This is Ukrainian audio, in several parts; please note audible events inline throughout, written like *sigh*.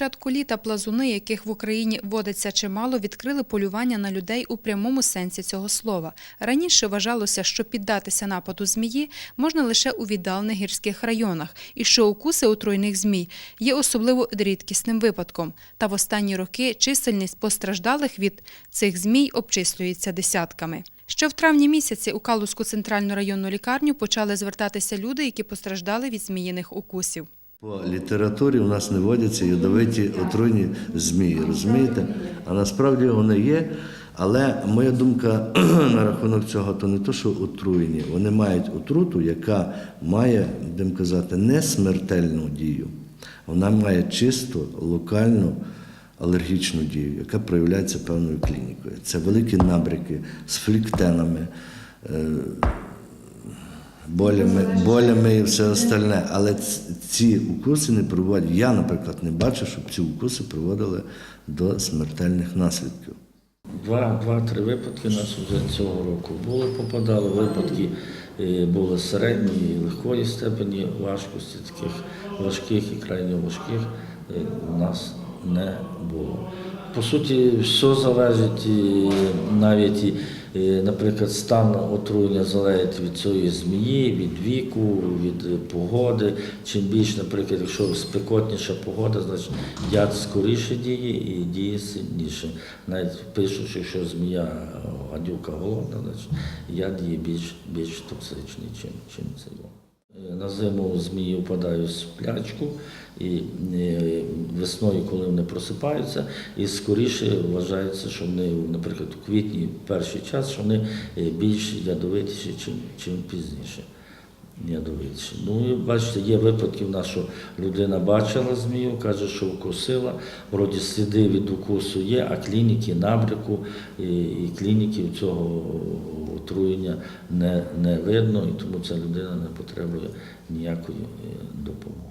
Початку літа плазуни, яких в Україні водиться чимало, відкрили полювання на людей у прямому сенсі цього слова. Раніше вважалося, що піддатися нападу змії можна лише у віддалених гірських районах, і що укуси отруйних змій є особливо рідкісним випадком. Та в останні роки чисельність постраждалих від цих змій обчислюється десятками. Ще в травні місяці у Калузьку центральну районну лікарню почали звертатися люди, які постраждали від зміїних укусів. По літературі у нас не водяться ядовиті отруйні змії, розумієте? А насправді вони є. Але моя думка *clears throat* на рахунок цього, то не то, що отруєні. Вони мають отруту, яка має, будемо казати, не смертельну дію. Вона має чисто локальну алергічну дію, яка проявляється певною клінікою. Це великі набряки з фліктенами. Болями, болями і все остальне. Але ці укуси не приводять. Я, наприклад, не бачу, щоб ці укуси приводили до смертельних наслідків. Два, два-три випадки у нас вже цього року були, попадали. Випадки е, були середньої легкої степені важкості, таких важких і крайньо важких е, у нас не було. По суті, все залежить навіть, наприклад, стан отруєння залежить від цієї змії, від віку, від погоди. Чим більше, наприклад, якщо спекотніша погода, значить яд скоріше діє і діє сильніше. Навіть пишуть, що змія гадюка голодна, значить яд є більш, більш токсичний, чим, чим цей. Е, На зиму змії впадають в сплячку, і е, весною, коли вони просипаються, і скоріше вважається, що вони, наприклад, у квітні перший час, що вони е, більш ядовитіші, чим, чим пізніше. Ядовитіші. Ну і бачите, є випадки в нас, що людина бачила змію, каже, що вкусила, вроді сліди від укусу є, а клініки набряку і, і клініки цього отруєння не, не видно, і тому ця людина не потребує ніякої е, допомоги.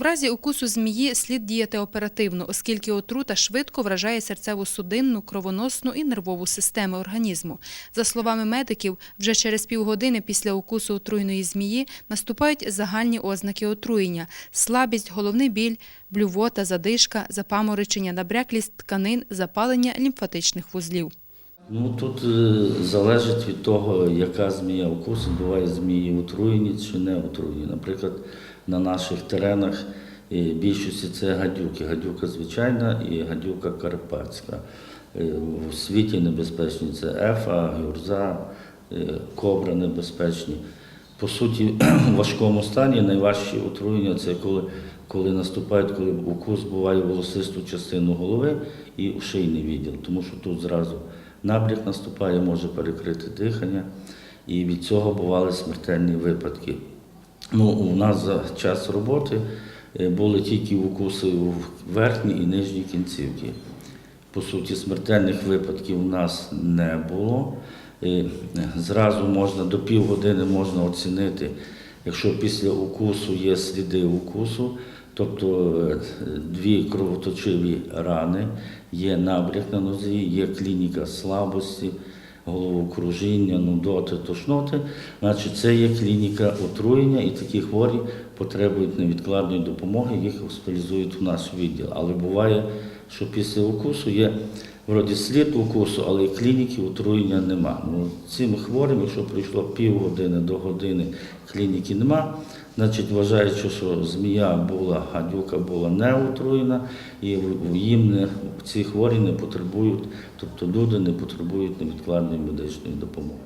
В разі укусу змії слід діяти оперативно, оскільки отрута швидко вражає серцево-судинну, кровоносну і нервову системи організму. За словами медиків, вже через півгодини після укусу отруйної змії наступають загальні ознаки отруєння – слабість, головний біль, блювота, задишка, запаморочення, набряклість тканин, запалення лімфатичних вузлів. Ну тут е, залежить від того, яка змія укусить. Буває змії отруєні чи не отруєні. Наприклад, на наших теренах е, більшості це гадюки. Гадюка звичайна і гадюка карпатська. Е, У світі небезпечні це ефа, гюрза, е, кобра небезпечні. По суті, *clears throat* в важкому стані найважчі отруєння це коли, коли наступають, коли укус буває волосисту частину голови і у шийний відділ, тому що тут зразу набряк наступає, може перекрити дихання, і від цього бували смертельні випадки. Ну, у нас за час роботи е, були тільки укуси в верхній і нижній кінцівки. По суті, смертельних випадків у нас не було. І Зразу можна до півгодини можна оцінити, якщо після укусу є сліди укусу, тобто е, дві кровоточиві рани, є набряк на нозі, є клініка слабості, головокружіння, нудоти, тошноти, значить це є клініка отруєння, і такі хворі потребують невідкладної допомоги, їх госпіталізують в наш відділ. Але буває, що після укусу є вроді слід укусу, але клініки отруєння нема. Ну, цим хворим, якщо пройшло півгодини до години, клініки нема, значить вважаючи, що змія була, гадюка була не отруєна, і їм не, ці хворі не потребують, тобто люди не потребують невідкладної медичної допомоги.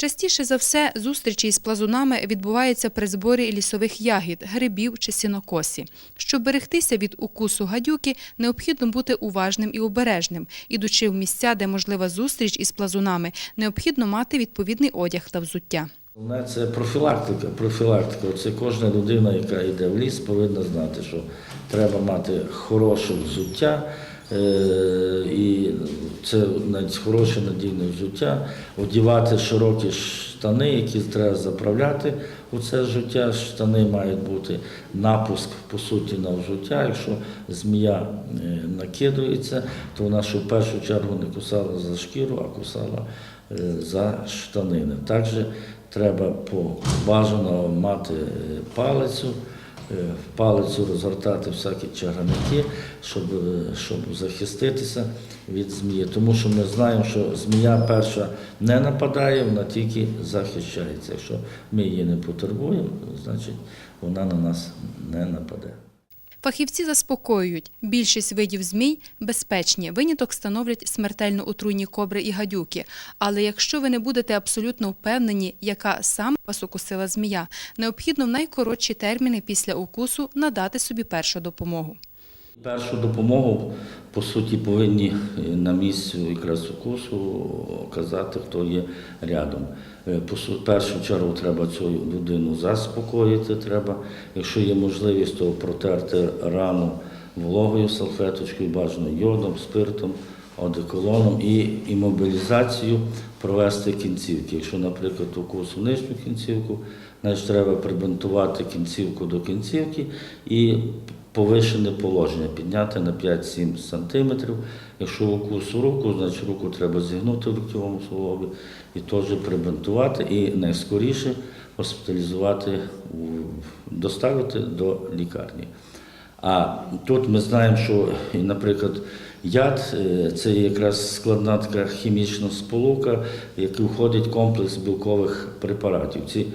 Частіше за все, зустрічі із плазунами відбуваються при зборі лісових ягід, грибів чи сінокосі. Щоб берегтися від укусу гадюки, необхідно бути уважним і обережним. Ідучи в місця, де можлива зустріч із плазунами, необхідно мати відповідний одяг та взуття. Головне це профілактика. Профілактика. Це кожна людина, яка йде в ліс, повинна знати, що треба мати хороше взуття. е, І це навіть хороше надійне взуття, одягати широкі штани, які треба заправляти у це взуття. Штани мають бути напуск по суті на взуття. Якщо змія е, накидується, то вона що в першу чергу не кусала за шкіру, а кусала е, за штанини. Також треба по бажано мати е, палицю е, палицю розгортати всякі чагарники, щоб, е, щоб захиститися від змії. Тому що ми знаємо, що змія перша не нападає, вона тільки захищається. Якщо ми її не потурбуємо, значить вона на нас не нападе. Фахівці заспокоюють, більшість видів змій безпечні. Виняток становлять смертельно отруйні кобри і гадюки. Але якщо ви не будете абсолютно впевнені, яка саме вас укусила змія, необхідно в найкоротші терміни після укусу надати собі першу допомогу. Першу допомогу, по суті, повинні е, на місці якраз укусу казати, хто є рядом. Е, По першу чергу треба цю людину заспокоїти. Треба, якщо є можливість, то протерти рану вологою салфеточкою, бажано йодом, спиртом, одеколоном і імобілізацію провести кінцівки. Якщо, наприклад, укус у нижню кінцівку, значить треба прибинтувати кінцівку до кінцівки і повишене положення, підняти на 5-7 сантиметрів. Якщо укус у руку, значить руку треба зігнути в ліктьовому суглобі і теж прибинтувати і найскоріше госпіталізувати, доставити до лікарні. А тут ми знаємо, що, наприклад, яд е, це якраз складна така хімічна сполука, в яку входить комплекс білкових препаратів. Ці,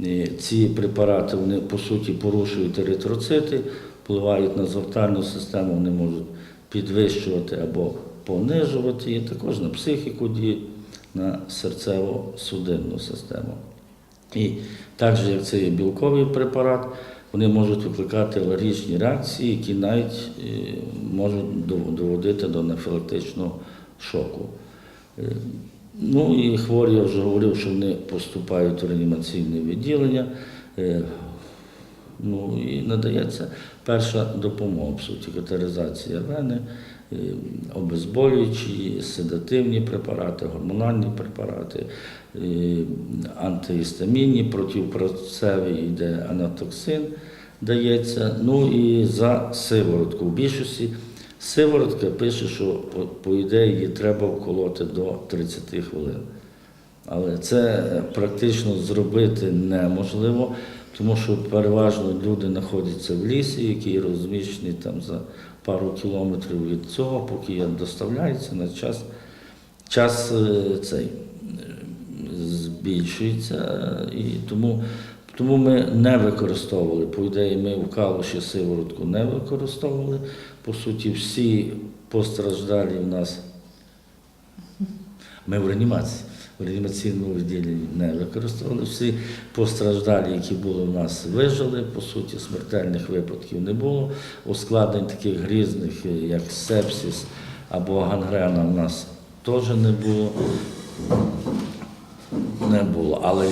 е, ці препарати вони по суті порушують еритроцити, впливають на згортальну систему, вони можуть підвищувати або понижувати її, також на психіку діють, на серцево-судинну систему. І так же, як це є білковий препарат, вони можуть викликати алергічні реакції, які навіть е, можуть доводити до анафілактичного шоку. Е, Ну і хворі, я вже говорив, що вони поступають у реанімаційне відділення. Ну і надається перша допомога, катеризація вени, обезболюючі, седативні препарати, гормональні препарати, е, антиістамінні, йде анатоксин, дається. Ну і за сиворотку. В більшості сиворотка пише, що по ідеї її треба вколоти до 30 хвилин. Але це практично зробити неможливо, тому що переважно люди знаходяться в лісі, який розміщений там за пару кілометрів від цього, поки я доставляється на час. Час е, цей е, збільшується, і тому, тому ми не використовували. По ідеї, ми в калуші сиворотку не використовували. По суті, всі постраждалі в нас ми в реанімації. В реанімаційному відділенні не використовували. Всі постраждалі, які були в нас, вижили. По суті, смертельних випадків не було. Ускладнень таких грізних, як сепсис або гангрена, у нас теж не було. Не було. Але, е,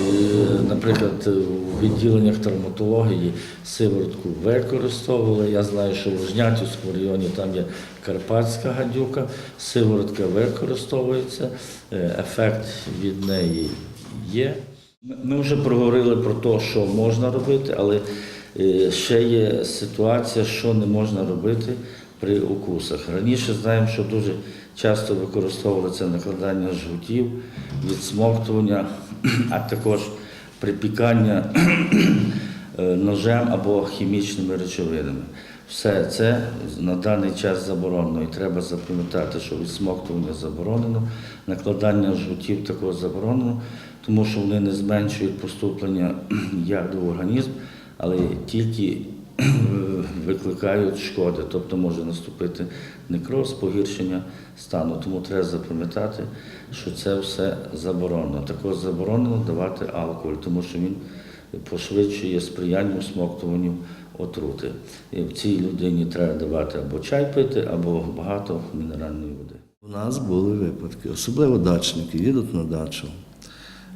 наприклад, у відділеннях травматології сиворотку використовували. Я знаю, що в Жнятівському районі там є карпатська гадюка, сиворотка використовується, е, ефект від неї є. Ми- вже проговорили про те, що можна робити, але е, ще є ситуація, що не можна робити при укусах. Раніше знаємо, що дуже часто використовували накладання жгутів, відсмоктування, а також припікання е, ножем або хімічними речовинами. Все це на даний час заборонено і треба запам'ятати, що відсмоктування заборонено, накладання жгутів також заборонено, тому що вони не зменшують поступлення *clears throat* яду в організм, але тільки викликають шкоди, тобто може наступити некроз, погіршення стану. Тому треба запам'ятати, що це все заборонено. Також заборонено давати алкоголь, тому що він пошвидшує сприяння усмоктуванню отрути. І в цій людині треба давати або чай пити, або багато мінеральної води. У нас були випадки, особливо дачники, їдуть на дачу.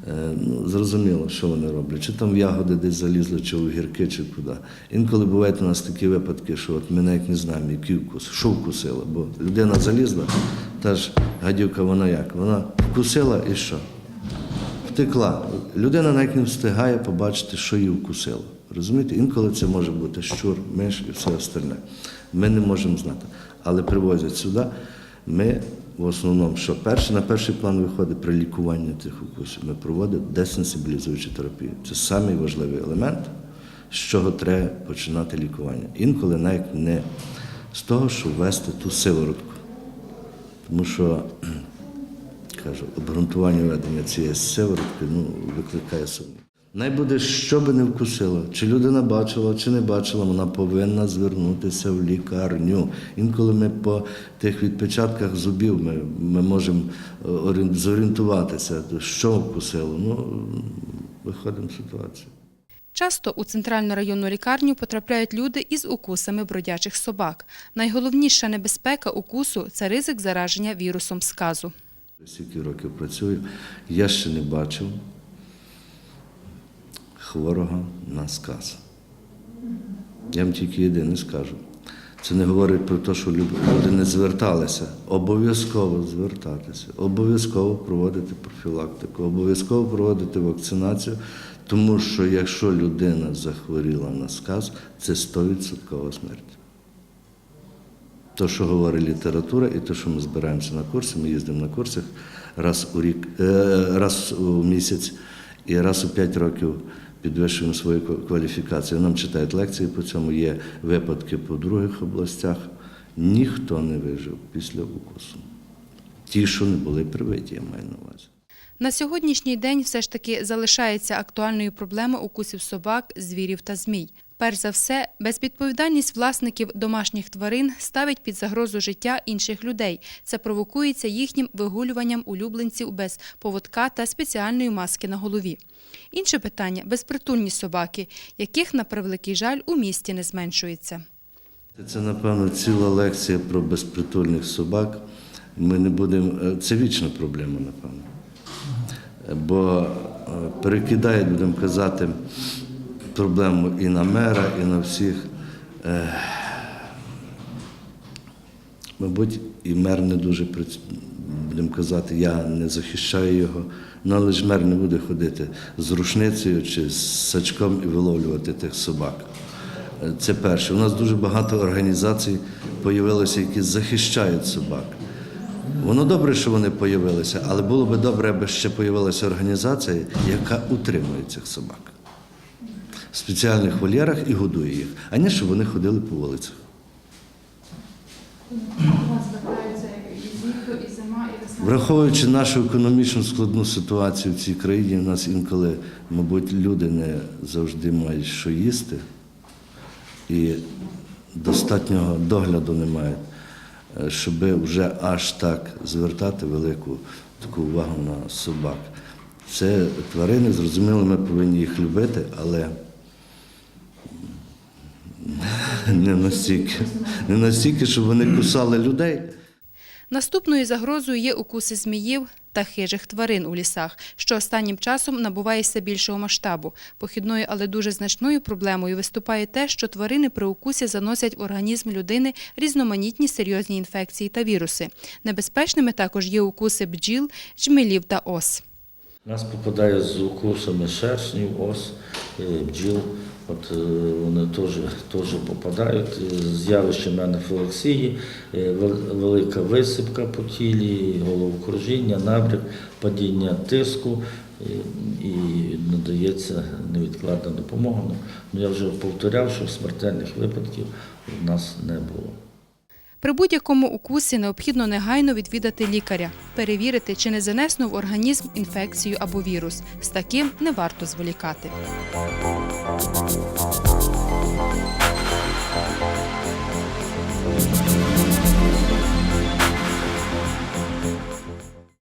Е, Ну, зрозуміло, що вони роблять. Чи там в ягоди десь залізли, чи в гірки, чи куди. Інколи бувають у нас такі випадки, що от ми навіть не знаємо, який вкус, що вкусила. Бо людина залізла, та ж гадюка, вона як? Вона вкусила і що? Втекла. Людина навіть не встигає побачити, що її вкусило. Розумієте? Інколи це може бути щур, миш і все остальне. Ми не можемо знати. Але привозять сюди. Ми в основному, що перше, на перший план виходить при лікуванні цих укусів. Ми проводимо десенсибілізуючу терапію. Це самий важливий елемент, з чого треба починати лікування. Інколи навіть не з того, щоб ввести ту сиворотку. Тому що, кажу, обґрунтування ведення цієї сиворотки ну, викликає сумнів. Най буде, що би не вкусило, чи людина бачила, чи не бачила, вона повинна звернутися в лікарню. Інколи ми по тих відпечатках зубів ми, ми можемо е, зорієнтуватися, що вкусило. Ну, виходимо з ситуації. Часто у центральну районну лікарню потрапляють люди із укусами бродячих собак. Найголовніша небезпека укусу це ризик зараження вірусом сказу. Скільки років працюю, я ще не бачив хворого на сказ. Я вам тільки єдине скажу. Це не говорить про те, що люди не зверталися. Обов'язково звертатися, обов'язково проводити профілактику, обов'язково проводити вакцинацію, тому що якщо людина захворіла на сказ, це 100% смерть. То, що говорить література, і те, що ми збираємося на курси, ми їздимо на курсах раз у рік, е, раз у місяць і раз у п'ять років підвищуємо свою кваліфікацію. Нам читають лекції по цьому, є випадки по других областях. Ніхто не вижив після укусу. Ті, що не були привиті, я маю на увазі. На сьогоднішній день все ж таки залишається актуальною проблема укусів собак, звірів та змій. Перш за все, безвідповідальність власників домашніх тварин ставить під загрозу життя інших людей. Це провокується їхнім вигулюванням улюбленців без поводка та спеціальної маски на голові. Інше питання безпритульні собаки, яких, на превеликий жаль, у місті не зменшується. Це, напевно, ціла лекція про безпритульних собак. Ми не будемо. е, Це вічна проблема, напевно. Бо е, перекидають, будемо казати, проблему і на мера, і на всіх. Е, Мабуть, і мер не дуже будемо казати, я не захищаю його. Ну, але ж мер не буде ходити з рушницею чи з сачком і виловлювати тих собак. Е, Це перше. У нас дуже багато організацій з'явилося, які захищають собак. Воно добре, що вони з'явилися, але було б добре, аби ще з'явилася організація, яка утримує цих собак в спеціальних вольєрах і годує їх, а не щоб вони ходили по вулицях. Враховуючи нашу економічну складну ситуацію в цій країні, у нас інколи, мабуть, люди не завжди мають що їсти і достатнього догляду не мають, е, щоб вже аж так звертати велику таку увагу на собак. Це тварини, зрозуміло, ми повинні їх любити, але не настільки, не настільки, щоб вони кусали людей. Наступною загрозою є укуси зміїв та хижих тварин у лісах, що останнім часом набуває все більшого масштабу. Похідною, але дуже значною проблемою виступає те, що тварини при укусі заносять в організм людини різноманітні серйозні інфекції та віруси. Небезпечними також є укуси бджіл, жмелів та ос. Нас попадає з укусами шершнів, ос, е, бджіл. От е, вони теж, теж попадають з явищами анафілаксії, е, велика висипка по тілі, головокружіння, набряк, падіння тиску е, і надається невідкладна допомога. Ну, я вже повторяв, що смертельних випадків у нас не було. При будь-якому укусі необхідно негайно відвідати лікаря, перевірити, чи не занесно в організм інфекцію або вірус. З таким не варто зволікати.